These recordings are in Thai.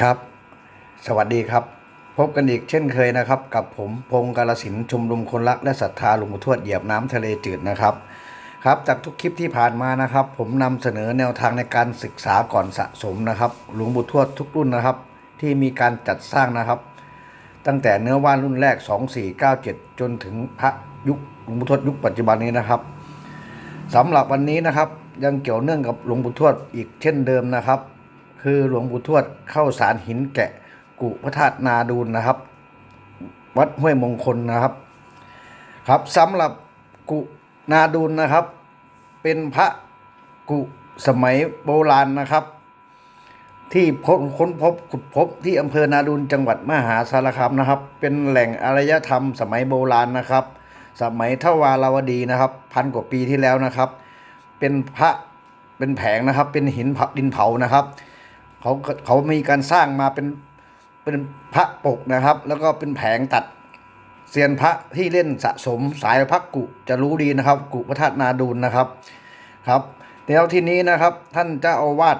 ครับ สวัสดีครับ พบกันอีกเช่นเคยนะครับ กับผมพงศ์กาลสินชมนุมคนรักและศรัทธาหลวงปู่ทวดเหยียบน้ำทะเลจืดนะครับ ครับจากทุกคลิปที่ผ่านมานะครับ ผมนำเสนอแนวทางในการศึกษาก่อนสะสมนะครับ หลวงปู่ทวดทุกรุ่นนะครับ ที่มีการจัดสร้างนะครับ ตั้งแต่เนื้อว่านรุ่นแรก 2497 จนถึงพระยุคหลวงปู่ทวดยุคปัจจุบันนี้นะครับสำหรับวันนี้นะครับ ยังเกี่ยวเนื่องกับหลวงปู่ทวดอีกเช่นเดิมนะครับ คือหลวงปู่ทวดเข้าสารหินแกะกุพระธาตุนาดูลนะครับ วัดห้วยมงคลนะครับ ครับสำหรับกุนาดูลนะครับ เป็นพระกุสมัยโบราณนะครับ ที่พบค้นพบขุดพบที่อำเภอนาดูลจังหวัดมหาสารคามนะครับ เป็นแหล่งอารยธรรมสมัยโบราณนะครับ สมัยทวาราวดีนะครับ พันกว่าปีที่แล้วนะครับ เป็นพระเป็นแผงนะครับ เป็นหินเผาดินเผานะครับ เขาเขามีการสร้างมาเป็นเป็นพระปกนะครับ แล้วก็เป็นแผงตัดเซียนพระที่เล่นสะสมสายพระกุจะรู้ดีนะครับ กุพระธาตุนาดูลนะครับครับแล้วทีนี้นะครับ ท่านเจ้าอาวาส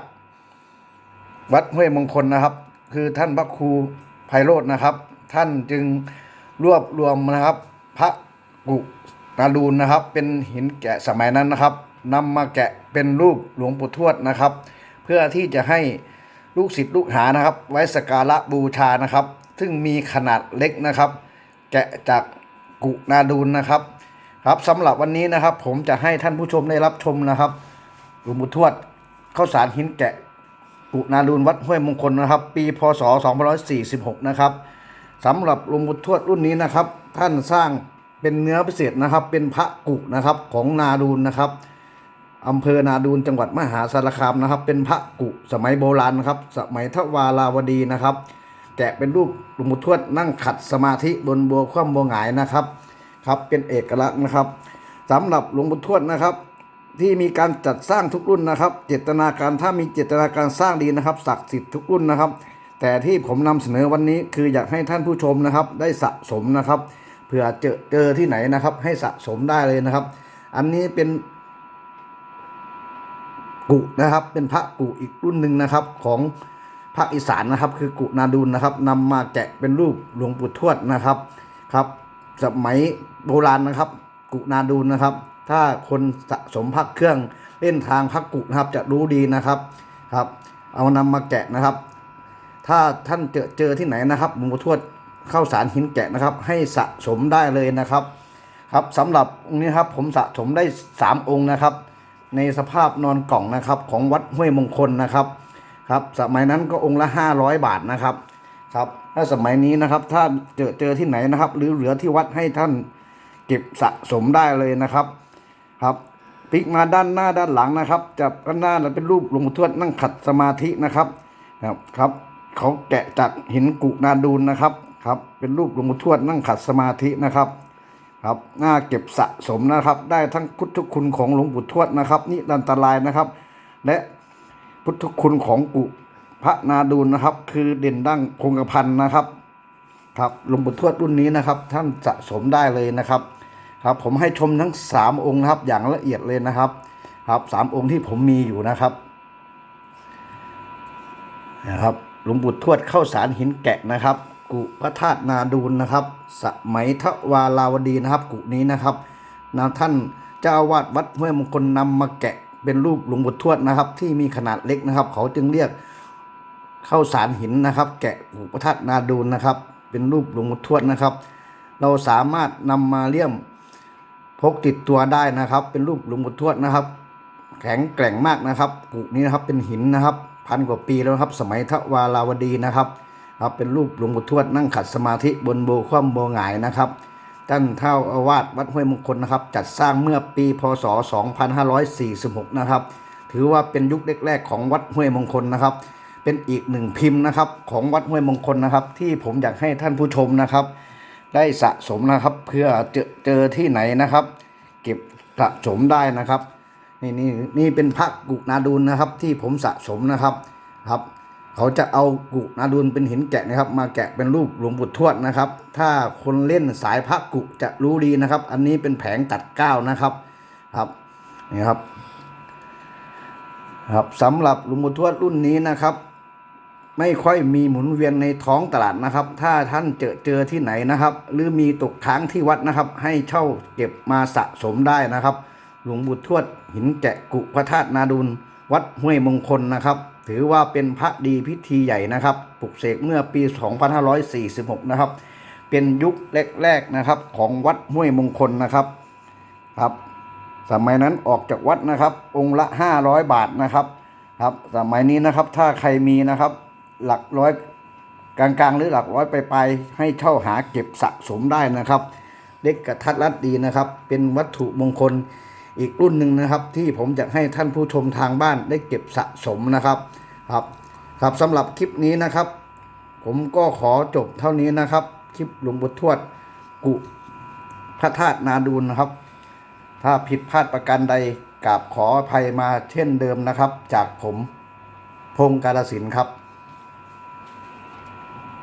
วัดห้วยมงคลนะครับ คือท่านพระครูไพโรจน์นะครับ ท่านจึงรวบรวมนะครับ พระกุนาดูลนะครับ เป็นหินแกะสมัยนั้นนะครับนำมาแกะเป็นรูปหลวงปู่ทวดนะครับ เพื่อที่จะให้ ลูกศิษย์ลูกหานะครับ ไว้สักการะบูชานะครับ ซึ่งมีขนาดเล็กนะครับ แกะจากกุนาดูลนะครับ ครับสำหรับวันนี้นะครับ ผมจะให้ท่านผู้ชมได้รับชมนะครับหลวงปู่ทวดข้าวสารหินแกะกุนาดูลวัดห้วยมงคลนะครับ ปีพศ2546 นะครับสำหรับหลวงปู่ทวดรุ่นนี้นะครับ ท่านสร้างเป็นเนื้อพิเศษนะครับ เป็นพระกุนะครับของนาดูลนะครับ อำเภอนาดูลจังหวัดมหาสารคามนะครับ เป็นพระกุสมัยโบราณนะครับ สมัยทวาราวดีนะครับ แกะเป็นรูปหลวงปู่ทวดนั่งขัดสมาธิบนบัวคว่ำบัวหงายนะครับครับเป็นเอกลักษณ์นะครับสำหรับหลวงปู่ทวดนะครับ ที่มีการจัดสร้างทุกรุ่นนะครับ เจตนาการถ้ามีเจตนาการสร้างดีนะครับศักดิ์สิทธิ์ทุกรุ่นนะครับ แต่ที่ผมนำเสนอวันนี้คืออยากให้ท่านผู้ชมนะครับ ได้สะสมนะครับเผื่อเจอเจอที่ไหนนะครับ ให้สะสมได้เลยนะครับ อันนี้เป็น กุนะครับ เป็นพระกุอีกรุ่นหนึ่งนะครับของภาคอีสานนะครับ คือกุนาดูลนะครับนำมาแกะเป็นรูปหลวงปู่ทวดนะครับครับ สมัยโบราณนะครับ กุนาดูลนะครับ ถ้าคนสะสมพักเครื่องเล่นทางพักกุนะครับจะรู้ดีนะครับครับ เอานำมาแกะนะครับ ถ้าท่านเจอเจอที่ไหนนะครับหลวงปู่ทวดเข้าสารหินแกะนะครับ ให้สะสมได้เลยนะครับ ครับสำหรับองค์นี้ครับผมสะสมได้สามองค์นะครับ ในสภาพนอนกล่องนะครับของวัดห้วยมงคลนะครับครับสมัยนั้นก็องค์ละห้าร้อยบาทนะครับครับถ้าสมัยนี้นะครับถ้าเจอเจอที่ไหนนะครับ หรือเหลือที่วัดให้ท่านเก็บสะสมได้เลยนะครับครับพลิกมาด้านหน้าด้านหลังนะครับจะด้านหน้าเป็นรูปหลวงปู่ทวดนั่งขัดสมาธินะครับครับครับเขาแกะจากหินกุนาดูลนะครับครับเป็นรูปหลวงปู่ทวดนั่งขัดสมาธินะครับ ครับน่าเก็บสะสมนะครับ ได้ทั้งพุทธคุณของหลวงปู่ทวดนะครับนิรันตรายนะครับ และพุทธคุณของกุพระนาดูลนะครับ คือเด่นดั้งคงกระพันนะครับ ครับหลวงปู่ทวดรุ่นนี้นะครับ ท่านสะสมได้เลยนะครับ ครับ ผมให้ชมทั้งสามองค์นะครับ อย่างละเอียดเลยนะครับ ครับสามองค์ที่ผมมีอยู่นะครับนะครับหลวงปู่ทวดเข้าสารหินแกะนะครับ กุพระธาตุนาดูลนะครับ สมัยทวาราวดีนะครับ กุนี้นะครับนะท่านเจ้าวาสวัดห้วยมงคลนำมาแกะเป็นรูปหลวงปู่ทวดนะครับ ที่มีขนาดเล็กนะครับ เขาจึงเรียกเข้าสารหินนะครับ แกะหูพระธาตุนาดูลนะครับ เป็นรูปหลวงปู่ทวดนะครับ เราสามารถนำมาเลี่ยมพกติดตัวได้นะครับ เป็นรูปหลวงปู่ทวดนะครับ แข็งแกร่งมากนะครับกุนี้นะครับเป็นหินนะครับ พันกว่าปีแล้วครับ สมัยทวาราวดีนะครับ ครับเป็นรูปหลวงปู่ทวดนั่งขัดสมาธิบนโบคว่ำโบหงายนะครับท่านเท่าอาวาสวัดห้วยมงคลนะครับ จัดสร้างเมื่อปีพศ 2546 นะครับ ถือว่าเป็นยุคแรกๆของวัดห้วยมงคลนะครับ เป็นอีกหนึ่งพิมพ์นะครับของวัดห้วยมงคลนะครับ ที่ผมอยากให้ท่านผู้ชมนะครับ ได้สะสมนะครับเพื่อเจอเจอที่ไหนนะครับ เก็บสะสมได้นะครับนี่นี่นี่เป็นพระกุนาดูลนะครับที่ผมสะสมนะครับครับ เขาจะเอากุนาดูลเป็นหินแกะนะครับ มาแกะเป็นรูปหลวงปู่ทวดนะครับ ถ้าคนเล่นสายพระกุจะรู้ดีนะครับ อันนี้เป็นแผงตัดก้าวนะครับครับนี่ครับครับสำหรับหลวงปู่ทวดรุ่นนี้นะครับ ไม่ค่อยมีหมุนเวียนในท้องตลาดนะครับ ถ้าท่านเจอเจอที่ไหนนะครับ หรือมีตกค้างที่วัดนะครับ ให้เช่าเก็บมาสะสมได้นะครับ หลวงปู่ทวดหินแจะกุพระธาตุนาดุลวัดห้วยมงคลนะครับ ถือว่าเป็นพระดีพิธีใหญ่นะครับปลุกเสกเมื่อปี 2546 นะครับ เป็นยุคแรกๆนะครับของวัดห้วยมงคลนะครับครับ สมัยนั้นออกจากวัดนะครับ องค์ละ 500 บาทนะครับครับ สมัยนี้นะครับถ้าใครมีนะครับหลักร้อยกลางๆ หรือหลักร้อยไปๆให้เช่าหาเก็บสะสมได้นะครับ เล็กกระทัดรัดดีนะครับ เป็นวัตถุมงคล อีกรุ่นหนึ่งนะครับ ที่ผมอยากให้ท่านผู้ชมทางบ้านได้เก็บสะสมนะครับครับครับสำหรับคลิปนี้นะครับ ผมก็ขอจบเท่านี้นะครับ คลิปหลวงปู่ทวดกุพระธาตุนาดูลนะครับ ถ้าผิดพลาดประการใดกราบขออภัยมาเช่นเดิมนะครับ จากผมพงศ์กาลสินธุ์ครับ